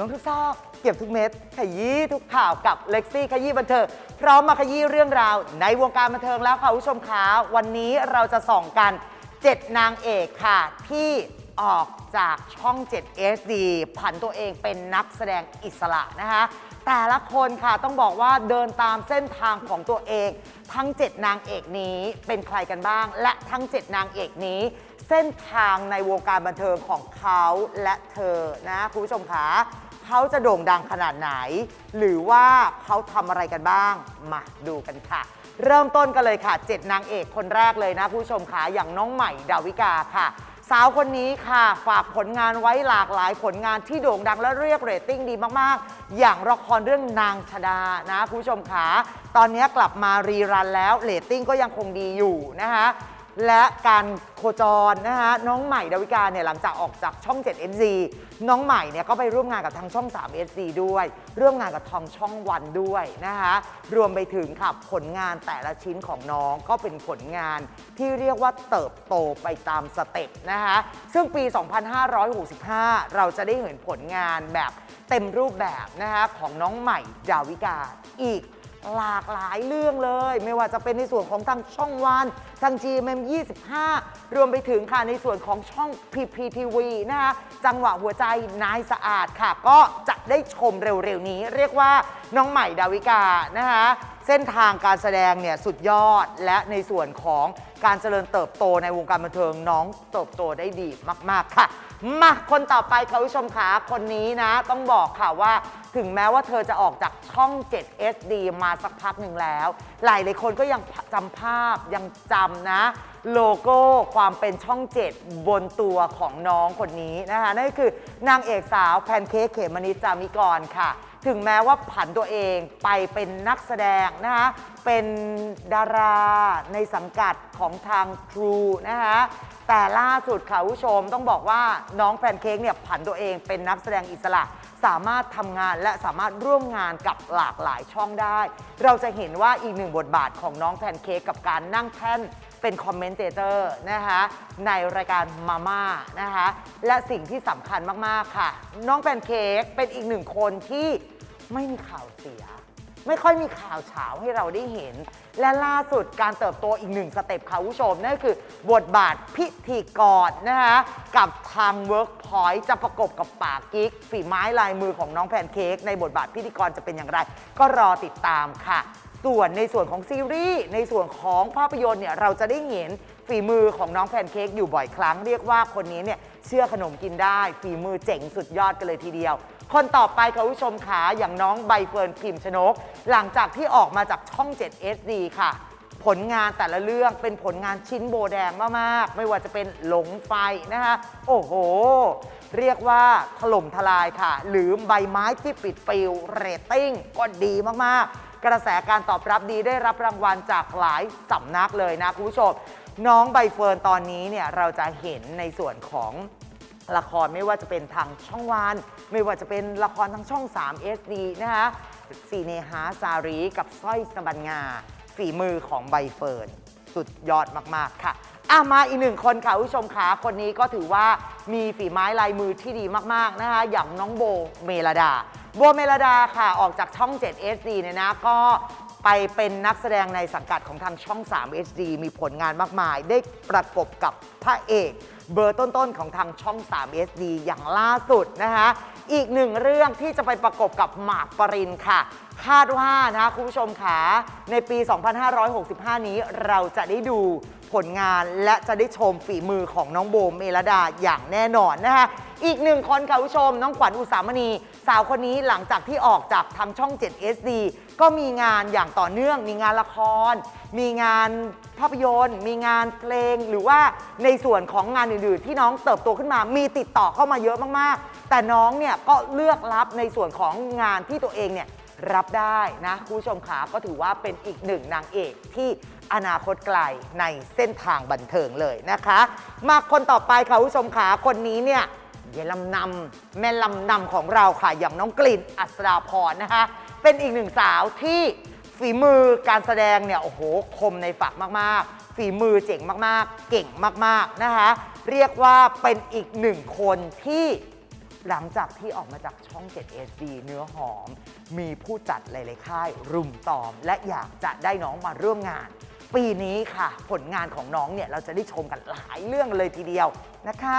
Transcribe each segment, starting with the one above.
ล้วงทุกซอกเก็บทุกเม็ดขยี้ทุกข่าวกับเล็กซี่ขยี้บันเทิงพร้อมมาขยี้เรื่องราว ในวงการบันเทิงแล้วค่ะคุณผู้ชมคะวันนี้เราจะส่องกัน7นางเอกค่ะ ที่ออกจากช่อง7 SD ผันตัวเองเป็นนักแสดงอิสระนะคะ แต่ละคนค่ะต้องบอกว่าเดินตามเส้นทางของตัวเอง ทั้ง 7 นางเอกนี้เป็นใครกันบ้าง และทั้ง 7 นางเอกนี้ เส้นทางในวงการบันเทิงของเขาและเธอนะคุณผู้ชมคะ เขาจะโด่งดังขนาดไหน หรือว่าเขาทำอะไรกันบ้าง มาดูกันค่ะ เริ่มต้นกันเลยค่ะ 7 นางเอกคนแรกเลยนะผู้ชมคะอย่างน้องใหม่ดาวิกาค่ะ สาวคนนี้ค่ะ ฝากผลงานไว้หลากหลายผลงานที่โด่งดังและเรียกเรตติ้งดีมากๆ อย่างละครเรื่องนางชดานะคุณผู้ชมคะตอนนี้กลับมารีรันแล้วเรตติ้งก็ยังคงดีอยู่นะคะ และการโคจรนะคะน้องใหม่ดาวิกาเนี่ยหลังจากออกจากช่อง7 NZ น้องใหม่เนี่ยก็ไปร่วมงานกับทางช่อง3 SC ด้วย ร่วมงานกับทองช่องวันด้วยนะคะรวมไปถึงค่ะผลงานแต่ละชิ้นของน้องก็เป็นผลงานที่เรียกว่าเติบโตไปตามสเต็ปนะคะซึ่งปี 2565 เราจะได้เห็นผลงานแบบเต็มรูปแบบนะคะของน้องใหม่ดาวิกาอีก หลากหลายเรื่องเลย ไม่ว่าจะเป็นในส่วนของทางช่องวันทาง GMM 25 รวมไปถึงค่ะในส่วนของช่อง PPTV นะคะจังหวะหัวใจนายสะอาดค่ะ ก็จะได้ชมเร็วๆนี้ เรียกว่าน้องใหม่ดาวิกานะคะเส้นทางการแสดงเนี่ยสุดยอดและในส่วนของ การเจริญเติบโตในวงการบันเทิงน้องเติบโตได้ดีมาก ๆ ค่ะ มาคนต่อไปค่ะคุณผู้ชมขาคนนี้นะ ต้องบอกค่ะว่าถึงแม้ว่าเธอจะออกจากช่อง 7 SD มาสักพักหนึ่งแล้ว หลายหลายคนก็ยังจำภาพยังจำนะ โลโก้ความเป็นช่อง 7 บนตัวของน้องคนนี้นะคะนั่นก็คือนางเอกสาวแพนเค้กเขมมนิจามิกรค่ะ ถึงแม้ว่าผันตัวเองไปเป็นนักแสดงนะคะเป็นดาราในสังกัดของทาง True นะคะแต่ล่าสุดค่ะคุณผู้ชมต้องบอกว่าน้องแพนเค้กเนี่ยผันตัวเองเป็นนักแสดงอิสระ สามารถทำงานและสามารถร่วมงานกับหลากหลายช่องได้ เราจะเห็นว่าอีกหนึ่งบทบาทของน้องแพนเค้กกับการนั่งแท่นเป็นคอมเมนเตเตอร์นะคะในรายการมาม่านะคะและสิ่งที่สำคัญมาก ๆ ค่ะ น้องแพนเค้กเป็นอีกหนึ่งคนที่ ไม่มีข่าวเสีย ไม่ค่อยมีข่าวเฉาให้เราได้เห็น และล่าสุดการเติบโตอีกหนึ่งสเต็ปค่ะคุณผู้ชม นั่นก็คือบทบาทพิธีกรนะคะกับทาง Workpoint จะประกบกับป่ากิ๊กฝีไม้ลายมือของน้องแพนเค้กในบทบาทพิธีกรจะเป็นอย่างไร ก็รอติดตามค่ะ ส่วนในส่วนของซีรีส์ในส่วนของภาพยนตร์เนี่ยเราจะได้เห็นฝีมือของน้องแพนเค้กอยู่บ่อยครั้ง เรียกว่าคนนี้เนี่ยเชื่อขนมกินได้ ฝีมือเจ๋งสุดยอดกันเลยทีเดียว คนต่อไปค่ะคุณผู้ชมขาอย่างน้องใบเฟิร์นพิมชนก หลังจากที่ออกมาจากช่อง 7 SD ค่ะ ผลงานแต่ละเรื่องเป็นผลงานชิ้นโบแดงมากๆ ไม่ว่าจะเป็นหลงไฟนะคะ โอ้โห เรียกว่าถล่มทลายค่ะ หรือใบไม้ที่ปิดปิวเรตติ้งก็ดีมากๆ กระแสการตอบรับดีได้รับรางวัลจากหลายสำนักเลยนะคุณผู้ชม น้องใบเฟิร์นตอนนี้เนี่ยเราจะเห็นในส่วนของ ละครไม่ว่าจะเป็นทางช่องวันไม่ว่าจะเป็นละครทางช่อง 3 SD นะคะสีเนหาสารีกับสร้อยสบันงาฝีมือของใบเฟิร์น สุดยอดมาก ๆ ค่ะอะมาอีกหนึ่งคนค่ะคุณผู้ชมขาคนนี้ก็ถือว่ามีฝีไม้ลายมือที่ดีมาก ๆ นะคะ อย่างน้องโบเมลดา โบเมลดาค่ะ ออกจากช่อง 7 SD เนี่ยนะ ก็ ไปเป็นนักแสดงในสังกัดของทางช่อง 3 HD มีผลงานมากมาย ได้ประกบกับพระเอก เบอร์ต้นๆ ของทางช่อง3 SD อย่างล่าสุดนะคะอีกหนึ่งเรื่องที่จะไปประกบกับหมากปรินค่ะ คาดว่านะคะคุณผู้ชมขาในปี 2565 นี้เราจะได้ดูผลงานและจะได้ชมฝีมือของน้องโบมเมลดาอย่างแน่นอนนะคะอีกหนึ่งคนค่ะคุณผู้ชมน้องขวัญอุสามณี สาวคนนี้หลังจากที่ออกจากทางช่อง 7 SD ก็มีงานอย่างต่อเนื่อง มีงานละคร มีงานภาพยนตร์ มีงานเพลง หรือว่าในส่วนของงานอื่นๆ ที่น้องเติบโตขึ้นมา มีติดต่อเข้ามาเยอะมากๆ แต่น้องเนี่ยก็เลือกรับในส่วนของงานที่ตัวเองเนี่ยรับได้นะคุณผู้ชมขาก็ถือว่าเป็นอีกหนึ่งนางเอกที่อนาคตไกลในเส้นทางบันเทิงเลยนะคะ มาคนต่อไปค่ะคุณผู้ชมขาคนนี้เนี่ย เยลำนำแม่ลำนำของเราค่ะ อย่างน้องกลิ่นอัศราพรนะคะ เป็นอีกหนึ่งสาวที่ฝีมือการแสดงเนี่ยโอ้โหคมในฝักมากๆ ฝีมือเจ๋งมากๆ เก่งมากๆนะคะ เรียกว่าเป็นอีกหนึ่งคนที่หลังจากที่ออกมาจากช่อง7 SD เนื้อหอม มีผู้จัดหลาย ๆ ค่าย รุมตอม และอยากจะได้น้องมาร่วมงาน ปีนี้ค่ะ ผลงานของน้องเนี่ย เราจะได้ชมกันหลายเรื่องเลยทีเดียวนะคะ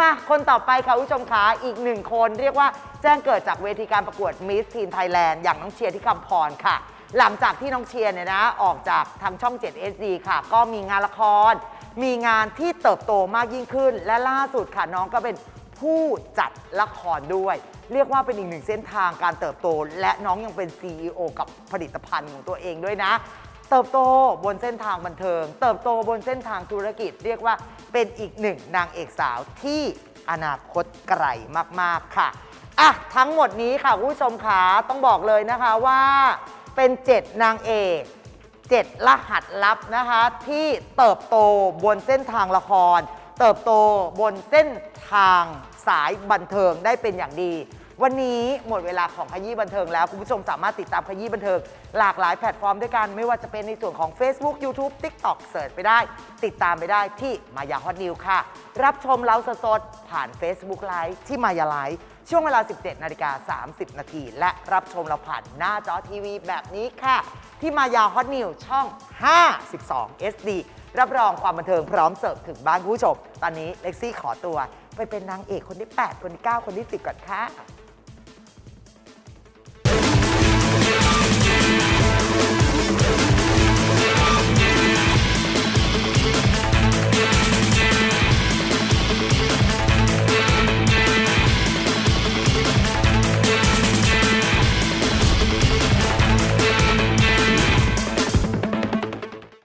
มาคนต่อไปค่ะคุณผู้ชมคะอีกหนึ่งคนเรียกว่าแจ้งเกิดจากเวทีการประกวด Miss Teen Thailand อย่างน้องเชียร์ที่คำพรค่ะ หลังจากที่น้องเชียร์เนี่ยนะ ออกจากทางช่อง7 SD ค่ะ ก็มีงานละคร มีงานที่เติบโตมากยิ่งขึ้น และล่าสุดค่ะน้องก็เป็นผู้จัดละครด้วย เรียกว่าเป็นอีกหนึ่งเส้นทางการเติบโต และน้องยังเป็น CEO กับผลิตภัณฑ์ของตัวเองด้วยนะ เติบโตบนเส้นทางบันเทิง เติบโตบนเส้นทางธุรกิจ เรียกว่าเป็นอีกหนึ่งนางเอกสาวที่อนาคตไกลมาก ๆ ค่ะอะทั้งหมดนี้ค่ะคุณผู้ชมขาต้องบอกเลยนะคะว่าเป็น 7 นางเอก 7 รหัสลับนะคะ ที่เติบโตบนเส้นทางละคร เติบโตบนเส้นทางสายบันเทิงได้เป็นอย่างดี วันนี้หมดเวลาของขยี้บันเทิงแล้ว คุณผู้ชมสามารถติดตามขยี้บันเทิง หลากหลายแพลตฟอร์มด้วยกันไม่ว่าจะเป็นในส่วนของ Facebook YouTube TikTok เสิร์ชไปได้ ติดตามไปได้ที่มายาฮอตนิวค่ะ รับชมเราสดๆผ่าน Facebook Live ที่มายาไลฟ์ช่วงเวลา 17นาฬิกา30 นาทีและรับชมเราผ่านหน้าจอทีวีแบบนี้ค่ะ ที่มายาฮอตนิวช่อง 52 SD รับรองความบันเทิงพร้อมเสิร์ฟถึงบ้านคุณผู้ชม ตอนนี้เล็กซี่ขอตัว ไปเป็นนางเอกคนที่ 8 คนที่ 9 คนที่ 10 ก่อนค่ะ